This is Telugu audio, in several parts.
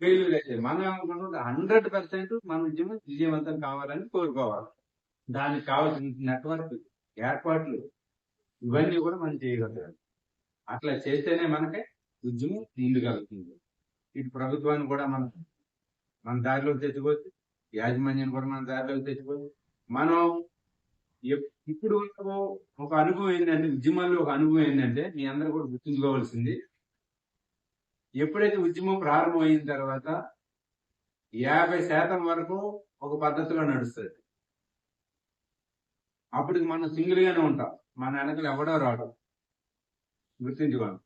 ఫెయిల్యూర్ అయితే మనం ఏమనుకుంటుంటే హండ్రెడ్ పర్సెంట్ మన ఉద్యమం విజయవంతం కావాలని కోరుకోవాలి. దానికి కావాల్సిన నెట్వర్క్ ఏర్పాట్లు ఇవన్నీ కూడా మనం చేయగలగాలి అట్లా చేస్తేనే మనకి ఉద్యమం ముందుకెళ్తుంది ఇటు ప్రభుత్వాన్ని కూడా మనం మన దారిలోకి తెచ్చుకోవచ్చు. యాజమాన్యాన్ని కూడా మన దారిలోకి తెచ్చుకోవచ్చు. మనం ఇప్పుడు ఒక అనుభవం ఏంటంటే ఉద్యమాల్లో ఒక అనుభవం ఏంటంటే మీ అందరూ కూడా గుర్తుంచుకోవాల్సింది ఎప్పుడైతే ఉద్యమం ప్రారంభమైన తర్వాత యాభై శాతం వరకు ఒక పద్ధతిలో నడుస్తుంది. అప్పటికి మనం సింగిల్ గానే ఉంటాం. మన వెనకలు ఎవడో రాడు. గుర్తించుకోండి.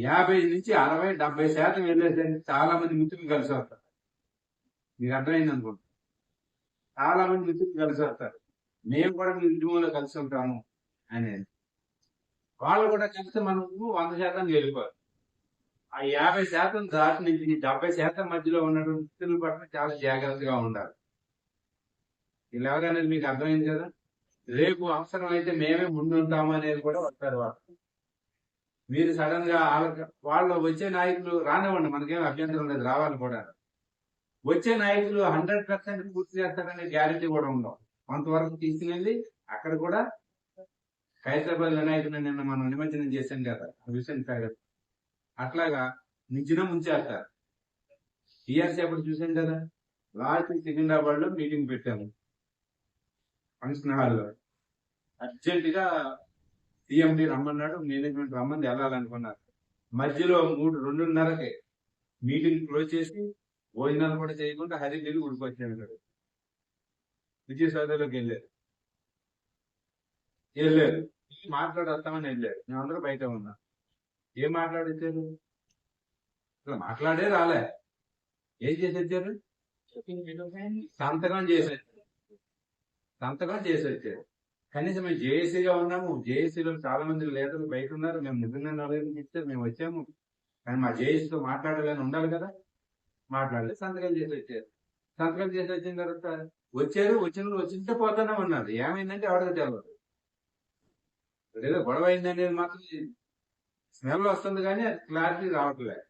యాభై నుంచి అరవై డెబ్బై శాతం వెళ్ళేసరికి చాలా మంది మిత్రులు కలిసి వస్తారు. మీరు అర్థమైంది అనుకుంటా. చాలా మంది మిత్రులు కలిసి వస్తారు. మేము కూడా మీ ఉద్యమంలో కలిసి ఉంటాము అనేది. వాళ్ళు కూడా కలిసి మనం వంద శాతం వెళ్ళిపోవాలి ఆ యాభై శాతం దాటి నుంచి డెబ్బై శాతం మధ్యలో ఉన్నటువంటి స్థితుల పట్ల చాలా జాగ్రత్తగా ఉండాలి. వీళ్ళు అనేది మీకు అర్థమైంది కదా? రేపు అవసరం అయితే మేమే ముందుంటాము అనేది కూడా వస్తారు వాళ్ళు మీరు సడన్గా వాళ్ళ- వాళ్ళు వచ్చే నాయకులు రానివ్వండి మనకేం అభ్యంతరం లేదు రావాలి కూడా. వచ్చే నాయకులు హండ్రెడ్ పర్సెంట్ పూర్తి చేస్తారనే గ్యారెంటీ కూడా ఉండవు. కొంతవరకు తీసుకునేది అక్కడ కూడా హైదరాబాద్ వినాయకుని నిన్న మనం నిమజ్జనం చేశాం కదా విషయం అట్లాగా నిజం ముంచేస్తారు టీఆర్సీ అప్పుడు చూసాం కదా లాస్ట్ సికింద్రాబాద్లో మీటింగ్ పెట్టాము. ఫంక్షన్ హాల్లో. అర్జెంట్గా సీఎండి రమ్మన్నాడు మేనేజ్మెంట్ రమ్మంది వెళ్ళాలనుకున్నారు. మధ్యలో మూడు రెండున్నరకే మీటింగ్ క్లోజ్ చేసి భోజనాలు కూడా చేయకుండా హరి ఢిల్లీ ఉడికొచ్చాడు విజయసాదలోకి వెళ్ళారు వెళ్ళారు మాట్లాడొస్తామని వెళ్ళారు మేమందరూ బయట ఉన్నాం. ఏం మాట్లాడొచ్చారు అసలు మాట్లాడే రాలే. ఏం చేసి వచ్చారు సంతకం చేసి సంతకం చేసి వచ్చారు కనీసం మేము జేఏసీగా ఉన్నాము. జేఏసీలో చాలా మంది లీడర్లు బయట ఉన్నారు. మేము నిజంగా నలుగురికి ఇచ్చారు. మేము వచ్చాము. కానీ మా జేఏసీతో మాట్లాడాలని ఉండాలి కదా. మాట్లాడలేదు సంతకం చేసి వచ్చారు సంతకం చేసి వచ్చిన తర్వాత వచ్చారు. వచ్చిన వచ్చింటే పోతానే ఉన్నారు. ఏమైందంటే ఎవరికి తెలియదు ఏదో గొడవ అయిందనేది మాత్రం. స్మెల్ వస్తుంది కానీ అది క్లారిటీ రావట్లేదు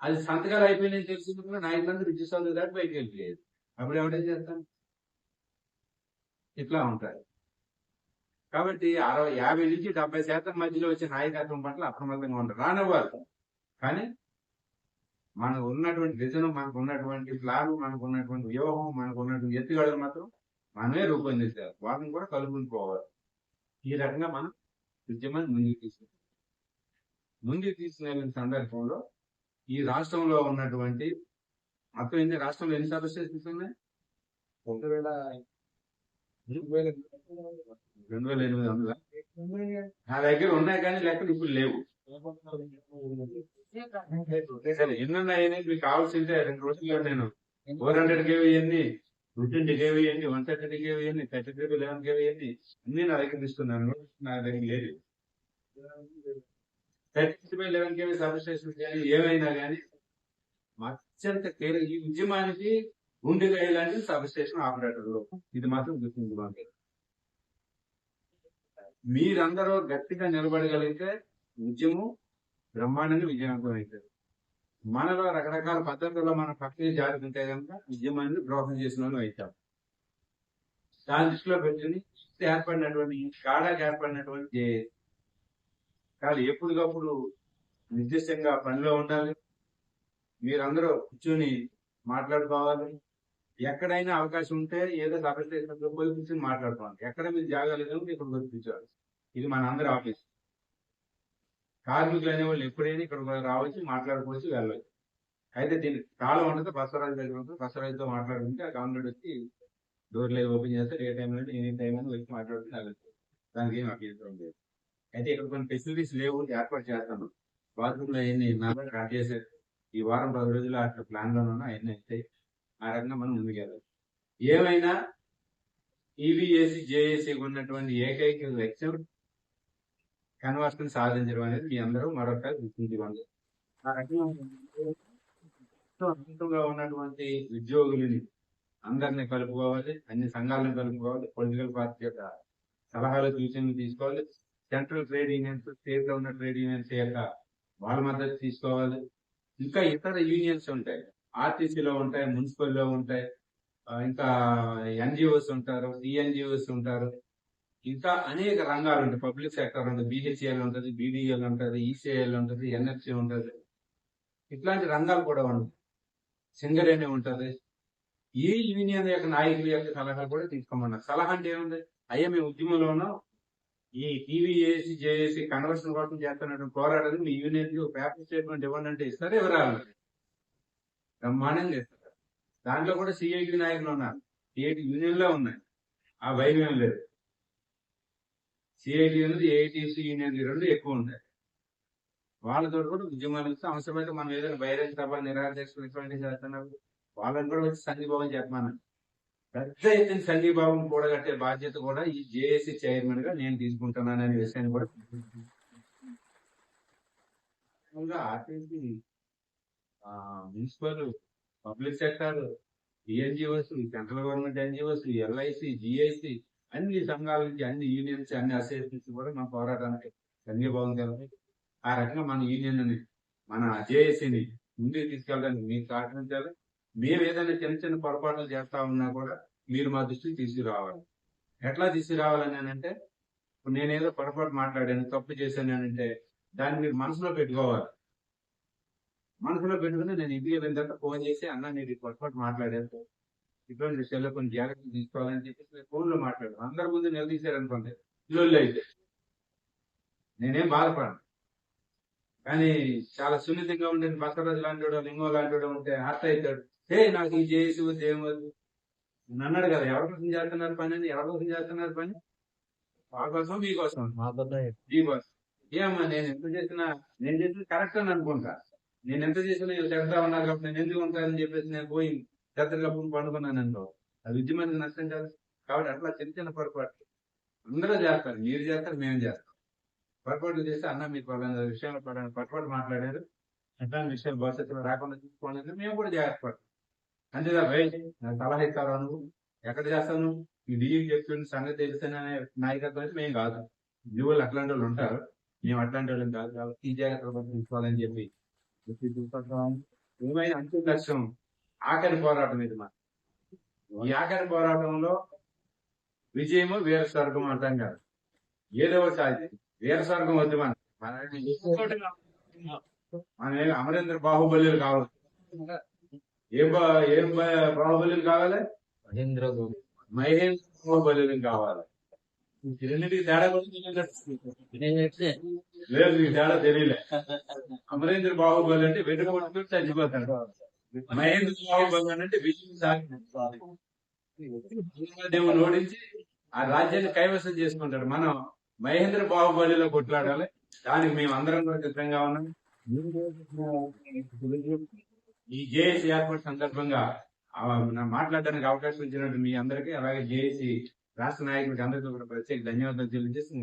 అది సంతకాలు అయిపోయినాయి తెలిసింది నాయకులందరూ రిజిస్టర్ దాటి బయటకు వెళ్ళిపోయేది అప్పుడు ఎవడేం చేస్తాను ఇట్లా ఉంటాయి కాబట్టి అరవై యాభై నుంచి డెబ్బై శాతం మధ్యలో వచ్చే నాయకత్వం పట్ల అప్రమత్తంగా ఉంటారు రానివ్వాలి. కానీ మనకు ఉన్నటువంటి విజన్ మనకు ఉన్నటువంటి ప్లాన్ మనకు ఉన్నటువంటి వ్యూహం మనకు ఉన్నటువంటి ఎత్తుగడలు మాత్రం మనమే రూపొందించాలి. వాటిని కూడా కలుపుకుని ఈ రకంగా మనం ఉద్యమాన్ని ముందుకు తీసుకుంటాం ముందుకు తీసుకెళ్ళిన సందర్భంలో ఈ రాష్ట్రంలో ఉన్నటువంటి మొత్తం ఎన్ని రాష్ట్రంలో ఎన్ని సబ్ స్టేషన్స్ ఉన్నాయి రెండు వేల రెండు వేల ఎనిమిది వందల? నా దగ్గర ఉన్నాయి కానీ లెక్కలు ఇప్పుడు లేవు. సరే ఎన్ని ఉన్నాయని మీకు కావాల్సిందే. రెండు రోజుల్లో నేను ఫోర్ హండ్రెడ్ కేవీ ఎన్ని టూ ట్వంటీ కేవీ ఎన్ని వన్ థర్టీ కేవీ ఎన్ని థర్టీ త్రీ లెవెన్ కేవీ ఎన్ని అన్ని నా దగ్గర ఇస్తున్నాను నా దగ్గర లేదు. Thirty by eleven KV substation కానీ ఏమైనా కానీ అత్యంత కేర్ ఈ ఉద్యమానికి గుండెగా ఇలాంటి సబ్స్టేషన్ ఆపరేటర్ ఆపరేటర్లు ఇది మాత్రం గుర్తుంచుకోండి మీరందరూ గట్టిగా నిలబడగలిగితే ఉద్యమం బ్రహ్మాండంగా విజయవంతం అవుతుంది. మనలో రకరకాల పద్ధతుల్లో మన ప్రక్రియ జారుకుంటే కనుక ఉద్యమాన్ని ద్రోహం చేసిన వాళ్ళు అవుతాం. దాని దృష్టిలో పెట్టుకుని ఏర్పడినటువంటి కాడాకి ఏర్పడినటువంటి కానీ ఎప్పటికప్పుడు నిర్దిష్టంగా పనిలో ఉండాలి? మీరందరూ కూర్చొని మాట్లాడుకోవాలి. ఎక్కడైనా అవకాశం ఉంటే ఏదో సభ స్టేషన్లో పోయి కూర్చొని మాట్లాడుకోవాలి. ఎక్కడ మీరు జాగాలు ఇక్కడ గుర్తించాలి కూర్చోవాలి. ఇది మన అందరి ఆఫీస్. కార్మికులు అనే వాళ్ళు ఎప్పుడైనా ఇక్కడ రావచ్చు మాట్లాడుకోవచ్చు వెళ్ళవచ్చు. అయితే దీనికి కాలం ఉండదు బసవరాజు దగ్గర ఉంటుంది బసవరాజుతో మాట్లాడుకుంటే ఆ గవర్నమెంట్ వచ్చి డోర్లు ఓపెన్ చేస్తే ఏ టైం అంటే ఏ టైం అని వచ్చి మాట్లాడుకుని వెళ్ళచ్చు దానికి ఏం అభ్యంతరం లేదు. అయితే ఇక్కడ కొన్ని ఫెసిలిటీస్ లేవు ఏర్పాటు చేస్తాను. బాత్రూంలో అవన్నీ నాలుగు కట్ చేసే ఈ వారం పది రోజులు అట్లా ప్లాన్లో ఉన్నా అవన్నీ అవుతాయి ఆ రకంగా మనం ముందుకెళ్ళాలి ఏమైనా ఈవీఏసీ జేఏసీ ఉన్నటువంటి ఏకైక లక్ష్యం కన్వర్షన్ సాధించడం అనేది మీ అందరూ మరొకసారి గుర్తించుకోండి. ఆ రకంగా అద్భుతంగా ఉన్నటువంటి ఉద్యోగులని అందరినీ కలుపుకోవాలి అన్ని సంఘాలను కలుపుకోవాలి పొలిటికల్ పార్టీ యొక్క సలహాలు సూచనలు తీసుకోవాలి. సెంట్రల్ ట్రేడ్ యూనియన్స్ స్టేట్లో ఉన్న ట్రేడ్ యూనియన్స్ యొక్క వాళ్ళ మద్దతు తీసుకోవాలి. ఇంకా ఇతర యూనియన్స్ ఉంటాయి. ఆర్టీసీలో ఉంటాయి మున్సిపల్లో ఉంటాయి. ఇంకా ఎన్జిఓస్ ఉంటారు డిఎన్జిఓస్ ఉంటారు. ఇంకా అనేక రంగాలు ఉంటాయి. పబ్లిక్ సెక్టర్ ఉంటుంది బిహెచ్ఎల్ ఉంటుంది బీడీఎల్ ఉంటుంది ఈసీఐఎల్ ఉంటుంది ఎన్ఎఫ్సి ఉంటుంది. ఇట్లాంటి రంగాలు కూడా ఉన్నాయి సింగరేణి ఉంటుంది. ఈ యూనియన్ యొక్క నాయకుల యొక్క సలహా కూడా తీసుకోమన్నారు. సలహా అంటే ఏముంది? అయ్యా మేము ఉద్యమంలోనూ ఈ టీవీఏసి జేఏసి కన్వర్షన్ కోసం చేస్తున్నటువంటి పోరాటాలు మీ యూనియన్కి పేపర్ స్టేట్మెంట్ ఇవ్వండి అంటే ఇస్తారు ఎవరాలు బ్రహ్మాండంగా ఇస్తారు. దాంట్లో కూడా సిఐటి నాయకులు ఉన్నారు. సిఐటి యూనియన్లో ఉన్నాయి. ఆ భయం లేదు. సిఐటి యూనియన్ ఏఐటిసి యూనియన్ రెండు ఎక్కువ ఉన్నాయి. వాళ్ళతో కూడా ఉద్యమాలు అవసరమైతే మనం ఏదైనా బహిరంగ సభ నిరాధ్యక్షులు ఇటువంటి చేస్తున్నప్పుడు వాళ్ళని కూడా వచ్చి సంఘీభావం చెప్పమన్నాను పెద్ద ఎత్తున సంఘీభావం కూడగట్టే బాధ్యత కూడా ఈ జేఏసీ చైర్మన్గా నేను తీసుకుంటున్నాను అనే విషయాన్ని కూడా RTC municipal public sector NGOs central government NGOs LIC GIC అన్ని సంఘాల నుంచి అన్ని యూనియన్స్ అన్ని అసోసియేషన్స్ కూడా మా పోరాటానికి సంఘీభావం కలిగి ఆ రకంగా మన యూనియన్ని మన జేఏసీని ముందుకు తీసుకెళ్ళడానికి మీకు సహకరించాలి. మేము ఏదైనా చిన్న చిన్న పొరపాట్లు చేస్తా ఉన్నా కూడా మీరు మా దృష్టికి తీసుకురావాలి. ఎట్లా తీసుకురావాలని అంటే నేనేదో పొరపాటు మాట్లాడాను తప్పు చేశాను అని అంటే దాన్ని మీరు మనసులో పెట్టుకోవాలి. మనసులో పెట్టుకుని నేను ఇంటికి వెళ్ళిన తర్వాత ఫోన్ చేసి అన్న నేను పొరపాటు మాట్లాడాను ఇటువంటి విషయాల్లో కొన్ని జాగ్రత్తలు తీసుకోవాలని చెప్పేసి ఫోన్లో మాట్లాడాను అందరి ముందు నిలదీశారనుకోండి ఇల్లు అయితే నేనేం బాధపడను. కానీ చాలా సున్నితంగా ఉండే బసరాజు లాంటి వాడు లింగో లాంటి వాడు ఉంటే హార్ట్ అవుతాడు హే నాకు వద్దు ఏమొద్దు నన్ను అన్నాడు కదా ఎవరి కోసం చేస్తున్నారు పని అని? ఎవరి కోసం చేస్తున్నారు పని? మా కోసం? మీకోసం మీకోసం ఏమమ్మా నేను ఎంత చేసినా నేను చేసిన కరెక్ట్ అని అనుకుంటా. నేను ఎంత చేసినా చెడ్డా ఉన్నారు కాబట్టి నేను ఎందుకు ఉంటానని చెప్పేసి నేను పోయి చెత్తలు కప్పుకుని పండుకున్నాను అనుకో. అది ఉద్యమానికి నష్టం కాదు. కాబట్టి అట్లా చిన్న చిన్న పొరపాటు అందరూ చేస్తారు మీరు చేస్తారు మేము చేస్తాం. పొరపాట్లు చేస్తే అన్న మీరు పలానా విషయంలో పలానా పొరపాటు మాట్లాడారు. అట్లాంటి విషయాలు భవిష్యత్తులో రాకుండా చూసుకోండి అంటే మేము కూడా జాగ్రత్త అంతేదా భయ్ నాకు సలహా ఇస్తారా నువ్వు? ఎక్కడ చేస్తాను డీఈకి చెప్తున్న సంగతి తెలిసిన నాయకత్వం అయితే మేము కాదు. ఉద్యోగులు అట్లాంటి వాళ్ళు ఉంటారు. మేము అట్లాంటి వాళ్ళం కాదు కాబట్టి ఈ జాగ్రత్తలు తీసుకోవాలని చెప్పి. ఏమైనా అంతిమ లక్ష్యం. ఆఖరి పోరాటం ఇది మా ఈ ఆఖరి పోరాటంలో విజయము వీర స్వర్గం అర్థం కాదు. ఏదో ఒకటి సాధి వీర స్వర్గం వద్దు మనం. మనం అమరేంద్ర బాహుబలి కావాలి. ఏం బా- ఏం బాహుబలి కావాలి? మహేంద్ర మహేంద్ర బాహుబలి కావాలి. రెండింటికి తేడా. లేదు ఈ తేడా తెలియలే. అమరేంద్ర బాహుబలి అంటే వెనుక చచ్చిపోతాడు. మహేంద్ర బాహుబలి అంటే విజయం సాగి దేవుని ఓడించి ఆ రాజ్యాన్ని కైవసం చేసుకుంటాడు. మనం మహేంద్ర బాహుబలిలో కొట్లాడాలి. దానికి మేము అందరం కూడా సిద్ధంగా ఉన్నాం. ఈ జేఏసీ ఏర్పాటు సందర్భంగా మాట్లాడడానికి అవకాశం ఇచ్చినట్టు మీ అందరికీ అలాగే జేఏసీ రాష్ట్ర నాయకుడికి అందరికీ కూడా ప్రత్యేక ధన్యవాదాలు తెలియజేసి